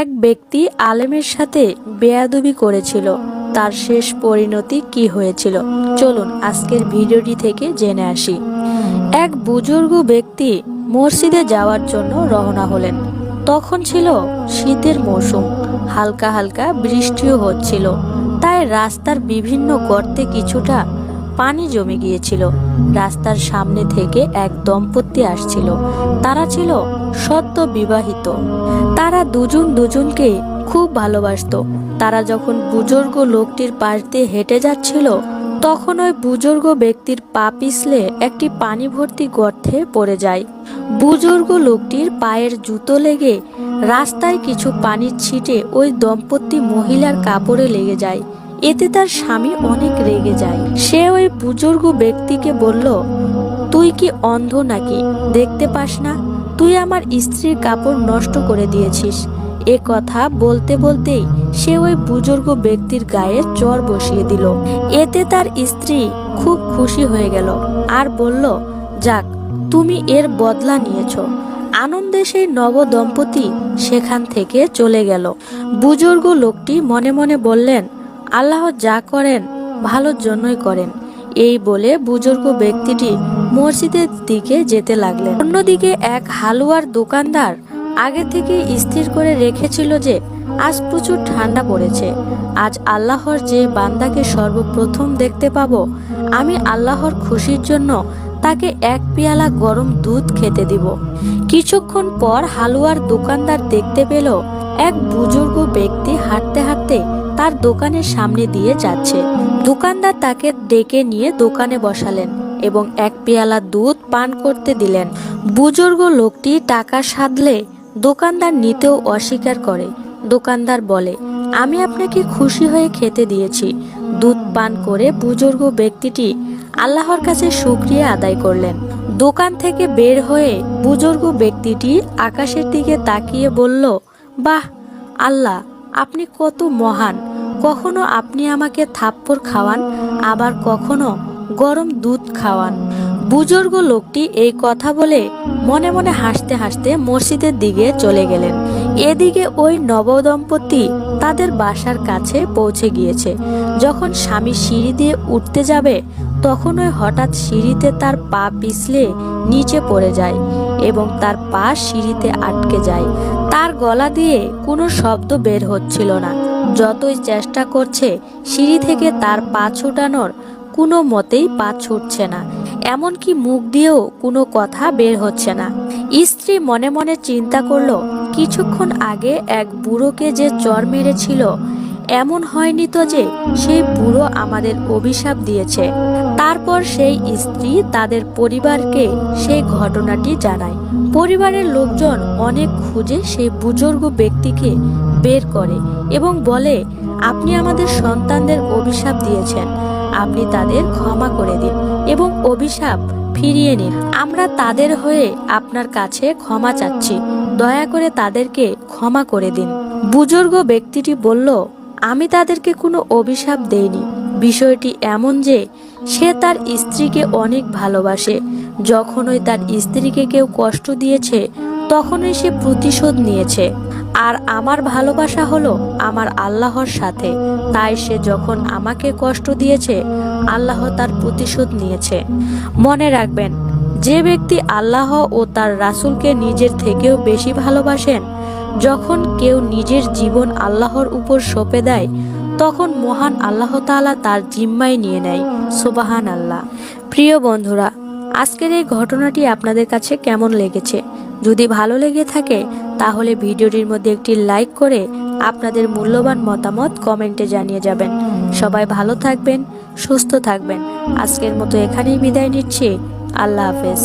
এক ব্যক্তি আলেমের সাথে বেয়াদবি করেছিল। তার শেষ পরিণতি কি হয়েছিল? চলুন আজকের ভিডিওটি থেকে জেনে আসি। এক বুজুর্গ ব্যক্তি মসজিদে যাওয়ার জন্য রওনা হলেন। তখন ছিল শীতের মৌসুম। হালকা হালকা বৃষ্টিও হচ্ছিল। তাই রাস্তার বিভিন্ন গর্তে কিছুটা পানি জমে গিয়েছিল। রাস্তার সামনে থেকে এক দম্পতি আসছিল। তারা ছিল সদ্য বিবাহিত। তারা দুজন দুজনকে খুব ভালোবাসতো। তারা যখন বুজুর্গ লোকটির পাশ দিয়ে হেঁটে যাচ্ছিল, তখন ওই বুজুর্গ ব্যক্তির পা পিছলে একটি পানি ভর্তি গর্তে পড়ে যায়। বুজুর্গ লোকটির পায়ের জুতো লেগে রাস্তায় কিছু পানির ছিটে ওই দম্পতি মহিলার কাপড়ে লেগে যায়। এতে তার স্বামী অনেক রেগে যায়। সে ওই বুজুর্গ ব্যক্তিকে বলল, তুই কি অন্ধ নাকি? দেখতে পাস না? তুই আমার স্ত্রীর কাপড় নষ্ট করে দিয়েছিস। এ কথা বলতে বলতেই সে ওই বুজুর্গ ব্যক্তির গায়ে চর বসিয়ে দিল। এতে তার স্ত্রী খুব খুশি হয়ে গেল আর বলল, যাক, তুমি এর বদলা নিয়েছো। আনন্দে সেই নব দম্পতি সেখান থেকে চলে গেল। বুজুর্গ লোকটি মনে মনে বললেন আল্লাহ যা করেন, ভালোর জন্যই করেন। এই বলে বুজুর্গ ব্যক্তিটি মসজিদের দিকে যেতে লাগলেন। অন্যদিকে এক হালুয়ার দোকানদার আগে থেকে স্থির করে রেখেছিল যে, আজ প্রচুর ঠান্ডা পড়েছে। আজ আল্লাহর যে বান্দাকে সর্বপ্রথম দেখতে পাব, আমি আল্লাহর খুশির জন্য তাকে এক পেয়ালা গরম দুধ খেতে দিব। কিছুক্ষণ পর হালুয়ার দোকানদার দেখতে পেল, এক বুজুর্গ ব্যক্তি হাঁটতে তার দোকানের সামনে দিয়ে যাচ্ছে। দোকানদার তাকে ডেকে নিয়ে দোকানে বসালেন এবং এক পেয়ালা দুধ পান করতে দিলেন। বুজুর্গ লোকটি টাকা সাধলে দোকানদার নিতেও অস্বীকার করে। দোকানদার বলে, আমি আপনাকে খুশি হয়ে খেতে দিয়েছি। দুধ পান করে বুজুর্গ ব্যক্তিটি আল্লাহর কাছে শুক্রিয়া আদায় করলেন। দোকান থেকে বের হয়ে বুজুর্গ ব্যক্তিটি আকাশের দিকে তাকিয়ে বলল, বাহ, আল্লাহ, আপনি কত মহান। কখনো আপনি আমাকে থাপ্পড় খাওয়ান, আবার কখনো গরম দুধ খাওয়ান। বুজুর্গ লোকটি এই কথা বলে মনে মনে হাসতে হাসতে মসজিদের দিকে চলে গেলেন। এদিকে ওই নবদম্পতি তাদের বাসার কাছে পৌঁছে গিয়েছে। যখন স্বামী সিঁড়ি দিয়ে উঠতে যাবে তখন ওই হঠাৎ সিঁড়িতে তার পা পিছলে নিচে পড়ে যায় এবং তার পা সিঁড়িতে আটকে যায়। তার গলা দিয়ে কোনো শব্দ বের হচ্ছিল না। যতই চেষ্টা করছে, সিঁড়ি থেকে তার পা ছুটানোর কোনো মতেই পা ছুটছে না। এমনকি মুখ দিয়েও কোনো কথা বের হচ্ছে না। স্ত্রী মনে মনে চিন্তা করল, কিছুক্ষণ আগে এক বুড়োকে যে চর মেরেছিল, এমন হয়নি তো যে সেই বুড়ো আমাদের অভিশাপ দিয়েছে। তারপর সেই স্ত্রী তাদের পরিবারকে সেই ঘটনাটি জানায়। পরিবারের লোকজন অনেক খুঁজে সেই বুজুর্গ ব্যক্তিকে বের করে এবং বলে, আপনি আমাদের সন্তানদের অভিশাপ দিয়েছেন। আপনি তাদের ক্ষমা করে দিন এবং অভিশাপ ফিরিয়ে নিন। আমরা তাদের হয়ে আপনার কাছে ক্ষমা চাচ্ছি। দয়া করে তাদেরকে ক্ষমা করে দিন। বুজুর্গ ব্যক্তিটি বলল, আমি তাদেরকে কোনো অভিশাপ দেইনি। বিষয়টি এমন যে, সে তার স্ত্রীকে অনেক ভালোবাসে। যখনই তার স্ত্রীকে কেউ কষ্ট দিয়েছে, তখনই সে প্রতিশোধ নিয়েছে। আর আমার ভালোবাসা হলো আমার আল্লাহর সাথে। তাই সে যখন আমাকে কষ্ট দিয়েছে, আল্লাহ তার প্রতিশোধ নিয়েছে। মনে রাখবেন, যে ব্যক্তি আল্লাহ ও তার রাসূলকে নিজের থেকেও বেশি ভালোবাসেন, যখন কেউ নিজের জীবন আল্লাহর উপর সঁপে দেয়, তখন মহান আল্লাহ তাআলা তার জিম্মায় নিয়ে নেয়। সুবাহান আল্লাহ প্রিয় বন্ধুরা, আজকের এই ঘটনাটি আপনাদের কাছে কেমন লেগেছে? যদি ভালো লেগে থাকে তাহলে ভিডিওটির মধ্যে একটি লাইক করে আপনাদের মূল্যবান মতামত কমেন্টে জানিয়ে যাবেন। সবাই ভালো থাকবেন, সুস্থ থাকবেন। আজকের মতো এখানেই বিদায় নিচ্ছি। আল্লাহ হাফেজ।